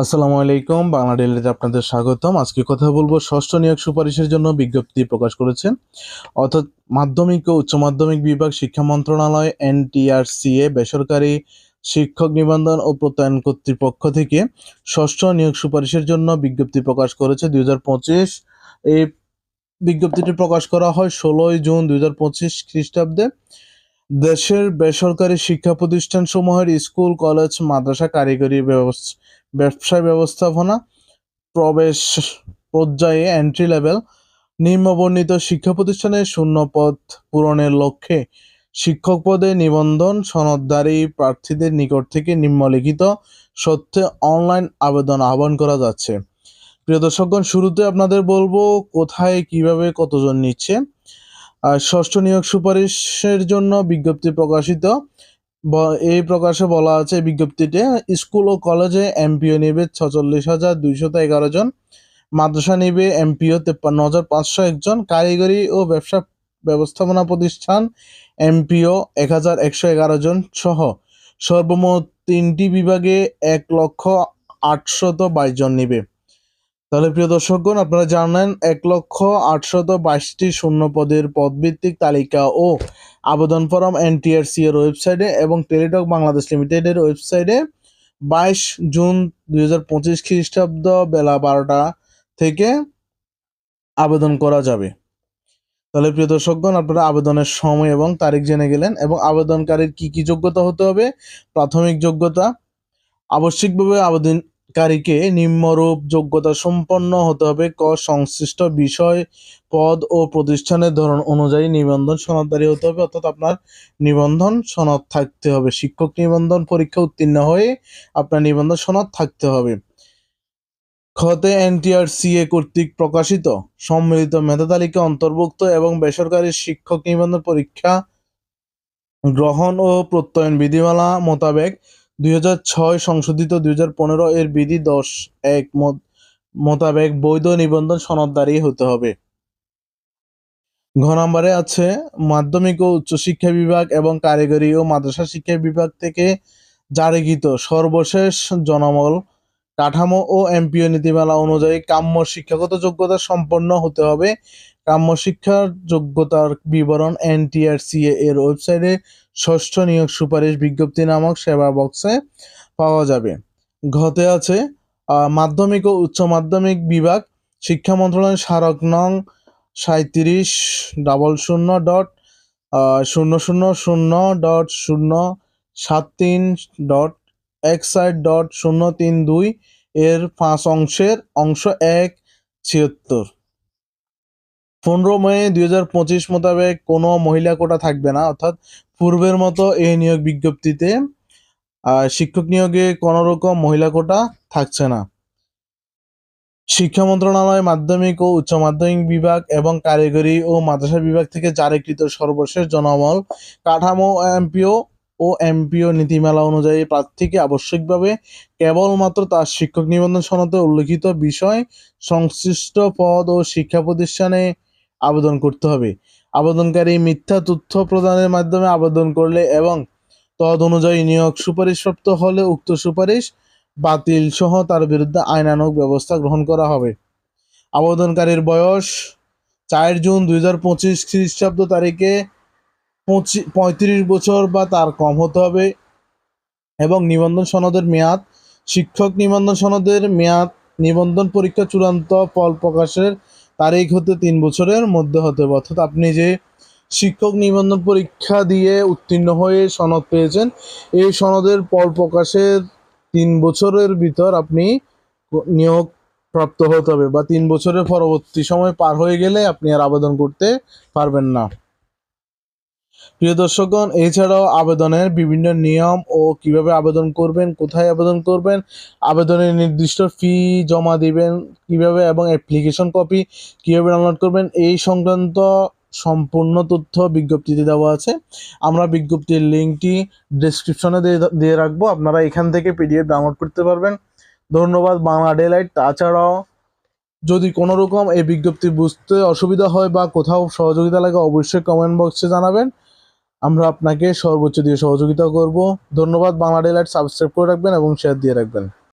আসসালামু আলাইকুম, বাংলা ডেলিতে আপনাদের স্বাগতম। আজকে কথা বলব ষষ্ঠ নিয়োগ সুপারিশের জন্য বিজ্ঞপ্তি প্রকাশ করেছে অর্থাৎ মাধ্যমিক ও উচ্চ মাধ্যমিক বিভাগ শিক্ষা মন্ত্রণালয়, এনটিআরসিএ, বেসরকারি শিক্ষক নিবন্ধন ও প্রত্যয়ন কর্তৃপক্ষ থেকে ষষ্ঠ নিয়োগ সুপারিশের জন্য বিজ্ঞপ্তি প্রকাশ করেছে দুই এই বিজ্ঞপ্তিটি প্রকাশ করা হয় ষোলোই জুন দুই হাজার পঁচিশ খ্রিস্টাব্দে। দেশের বেসরকারি শিক্ষা প্রতিষ্ঠান সমূহের স্কুল, কলেজ, মাদ্রাসা, কারিগরি ব্যবসায় ব্যবস্থাপনা, প্রবেশ পর্যায়ে এন্ট্রি লেভেল নিম্নবর্ণিত শিক্ষা প্রতিষ্ঠানের শূন্য পদ পূরণের লক্ষ্যে শিক্ষক পদে নিবন্ধন সনদধারী প্রার্থীদের নিকট থেকে নিম্নলিখিত সত্যে অনলাইন আবেদন আহ্বান করা যাচ্ছে। প্রিয় দর্শকগণ, শুরুতে আপনাদের বলব কোথায়, কীভাবে, কতজন নিচ্ছে? ষষ্ঠ নিয়োগ সুপারিশের জন্য বিজ্ঞপ্তি প্রকাশিত। এই প্রকাশে বলা আছে বিজ্ঞপ্তিতে স্কুল ও কলেজে এমপিও নেবে ছচল্লিশ হাজার দুইশত এগারো জন, মাদ্রাসা নেবে এমপিও তেপ্পান্ন হাজার পাঁচশো একজন কারিগরি ও ব্যবসা ব্যবস্থাপনা প্রতিষ্ঠান এমপিও এক হাজার একশো এগারো জন সহ সর্বমোট তিনটি বিভাগে এক লক্ষ আটশত বাইশ জন নেবে। তাহলে প্রিয় দর্শকগণ, আপনারা জানেন এক লক্ষ আটশত বাইশটি শূন্য পদের পদভিত্তিক তালিকা ও আবেদন ফরম এনটিআরসি এর ওয়েবসাইটে এবং টেলিটক বাংলাদেশ লিমিটেডের ওয়েবসাইটে বাইশ জুন দুই হাজার পঁচিশ খ্রিস্টাব্দ বেলা বারোটা থেকে আবেদন করা যাবে। তাহলে প্রিয় দর্শকগণ, আপনারা আবেদনের সময় এবং তারিখ জেনে গেলেন এবং আবেদনকারীর কি কি যোগ্যতা হতে হবে, প্রাথমিক যোগ্যতা, আবশ্যিকভাবে আবেদনকারীকে নিম্নরূপ যোগ্যতা সম্পন্ন হতে হবে। ক, সংশ্লিষ্ট বিষয়, পদ ও প্রতিষ্ঠানের ধরন অনুযায়ী নিবন্ধন সনদধারী হতে হবে, অর্থাৎ আপনার নিবন্ধন সনদ থাকতে হবে। শিক্ষক নিবন্ধন পরীক্ষা উত্তীর্ণ হয়ে আপনার নিবন্ধন সনদ থাকতে হবে। খতে এনটিআরসিএ কর্তৃক প্রকাশিত সম্মিলিত মেধা তালিকা অন্তর্ভুক্ত এবং বেসরকারি শিক্ষক নিবন্ধন পরীক্ষা গ্রহণ ও প্রত্যয়ন বিধিমালা মোতাবেক দুই সংশোধিত দুই এর বিধি দশ এক মত- মোতাবেক বৈধ নিবন্ধন সনদধারী হতে হবে। ঘ নম্বরে আছে, মাধ্যমিক ও উচ্চশিক্ষা বিভাগ এবং কারিগরি ও মাদ্রাসা শিক্ষা বিভাগ থেকে জারিকৃত সর্বশেষ জনমল, কাঠামো ও এমপিও নীতিমালা অনুযায়ী কাম্য শিক্ষাগত যোগ্যতা সম্পন্ন হতে হবে কাম্য শিক্ষার যোগ্যতার বিবরণ এনটিআরসিএ এর ওয়েবসাইটে ষষ্ঠ নিয়োগ সুপারিশ বিজ্ঞপ্তি নামক সেবা বক্সে পাওয়া যাবে। ঘতে আছে মাধ্যমিক ও উচ্চ মাধ্যমিক বিভাগ, শিক্ষা মন্ত্রণালয় স্মারক নং সাঁত্রিশ ডাবল শূন্য ডট শূন্য শূন্য শূন্য ডট শূন্য সাত তিন ডট এক সাইড ডট শূন্য তিন দুই এর পাঁচ অংশের অংশ এক ছিয়াত্তর। পনেরো মে দুই হাজার পঁচিশ মোতাবেক কোনো মহিলা কোটা থাকবে না। অর্থাৎ পূর্বের মতো এই নিয়োগ বিজ্ঞপ্তিতে শিক্ষক নিয়োগে কোনো রকম মহিলা কোটা থাকছে না। শিক্ষা মন্ত্রণালয়, মাধ্যমিক ও উচ্চ মাধ্যমিক বিভাগ এবং কারিগরি ও মাদ্রাসা বিভাগ থেকে জারিকৃত সর্বশেষ জনমল কাঠামো, এমপিও ও এমপিও নীতিমালা অনুযায়ী প্রার্থীকে আবশ্যিকভাবে কেবলমাত্র তার শিক্ষক নিবন্ধন সনদে উল্লিখিত বিষয়, সংশ্লিষ্ট পদ ও শিক্ষা প্রতিষ্ঠানে আবেদন করতে হবে। আবেদনকারী মিথ্যা তথ্য প্রদানের মাধ্যমে আবেদন করলে এবং তদ অনুযায়ী নিয়োগ সুপারিশপ্রাপ্ত হলে উক্ত সুপারিশ বাতিল সহ তার বিরুদ্ধে আইনানুগ ব্যবস্থা গ্রহণ করা হবে। আবেদনকারীর বয়স চার জুন দুই হাজার পঁচিশ খ্রিস্টাব্দ তারিখে পঁচি পঁয়ত্রিশ বছর বা তার কম হতে হবে এবং নিবন্ধন সনদের মেয়াদ, শিক্ষক নিবন্ধন সনদের মেয়াদ, নিবন্ধন পরীক্ষা চূড়ান্ত ফল প্রকাশের তারিখ হতে তিন বছরের মধ্যে হতে হবে। অর্থাৎ আপনি যে শিক্ষক নিবন্ধন পরীক্ষা দিয়ে উত্তীর্ণ হয়ে সনদ পেয়েছেন, এই সনদের পর প্রকাশের তিন বছরের ভিতর আপনি নিয়োগ প্রাপ্ত হতে হবে বা তিন বছরের পরবর্তী সময় পার হয়ে গেলে আপনি আর আবেদন করতে পারবেন না। প্রিয় দর্শকগণ, এছাড়াও আবেদনের বিভিন্ন নিয়ম ও কীভাবে আবেদন করবেন, কোথায় আবেদন করবেন, আবেদনের নির্দিষ্ট ফি জমা দিবেন কীভাবে এবং অ্যাপ্লিকেশন কপি কীভাবে ডাউনলোড করবেন, এই সংক্রান্ত সম্পূর্ণ তথ্য বিজ্ঞপ্তিতে দেওয়া আছে। আমরা বিজ্ঞপ্তির লিঙ্কটি ডেসক্রিপশনে দিয়ে রাখব, আপনারা এখান থেকে পিডিএফ ডাউনলোড করতে পারবেন। ধন্যবাদ, বাংলা ডেলাইট তাছাড়াও যদি কোনো রকম এই বিজ্ঞপ্তি বুঝতে অসুবিধা হয় বা কোথাও সহযোগিতা লাগে, অবশ্যই কমেন্ট বক্সে জানাবেন। আমরা আপনাকে সর্বোচ্চ দিয়ে সহযোগিতা করব। ধন্যবাদ। বাংলা ডেলাইট সাবস্ক্রাইব করে রাখবেন এবং শেয়ার দিয়ে রাখবেন।